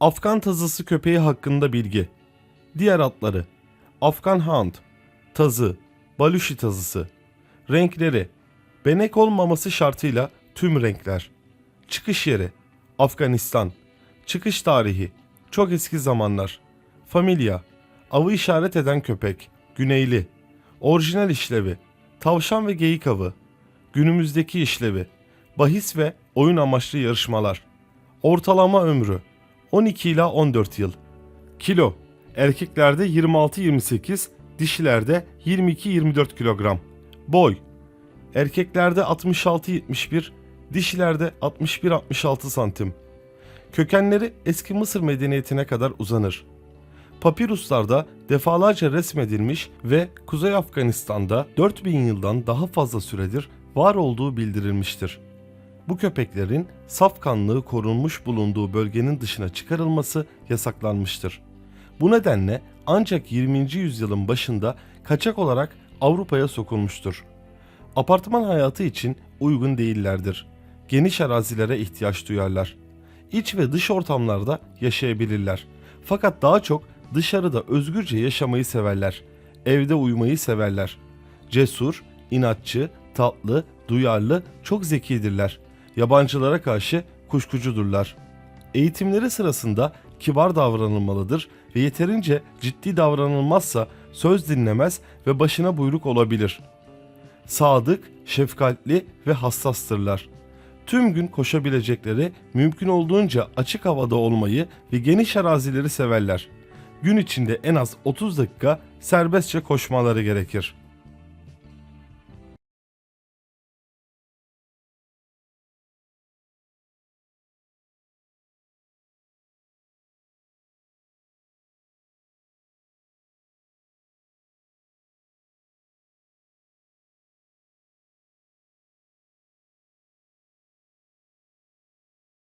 Afgan tazısı köpeği hakkında bilgi. Diğer adları Afgan Hound, tazı, Baluşi tazısı. Renkleri Benek olmaması şartıyla tüm renkler. Çıkış yeri Afganistan. Çıkış tarihi çok eski zamanlar. Familya avı işaret eden köpek. Güneyli. Orijinal işlevi tavşan ve geyik avı. Günümüzdeki işlevi bahis ve oyun amaçlı yarışmalar. Ortalama ömrü 12 ila 14 yıl. Kilo erkeklerde 26-28, dişilerde 22-24 kilogram. Boy erkeklerde 66-71, dişilerde 61-66 santim. Kökenleri eski Mısır medeniyetine kadar uzanır. Papiruslarda defalarca resmedilmiş ve Kuzey Afganistan'da 4000 yıldan daha fazla süredir var olduğu bildirilmiştir. Bu köpeklerin safkanlığı korunmuş bulunduğu bölgenin dışına çıkarılması yasaklanmıştır. Bu nedenle ancak 20. yüzyılın başında kaçak olarak Avrupa'ya sokulmuştur. Apartman hayatı için uygun değillerdir. Geniş arazilere ihtiyaç duyarlar. İç ve dış ortamlarda yaşayabilirler. Fakat daha çok dışarıda özgürce yaşamayı severler. Evde uyumayı severler. Cesur, inatçı, tatlı, duyarlı, çok zekidirler. Yabancılara karşı kuşkucudurlar. Eğitimleri sırasında kibar davranılmalıdır ve yeterince ciddi davranılmazsa söz dinlemez ve başına buyruk olabilir. Sadık, şefkatli ve hassastırlar. Tüm gün koşabilecekleri, mümkün olduğunca açık havada olmayı ve geniş arazileri severler. Gün içinde en az 30 dakika serbestçe koşmaları gerekir.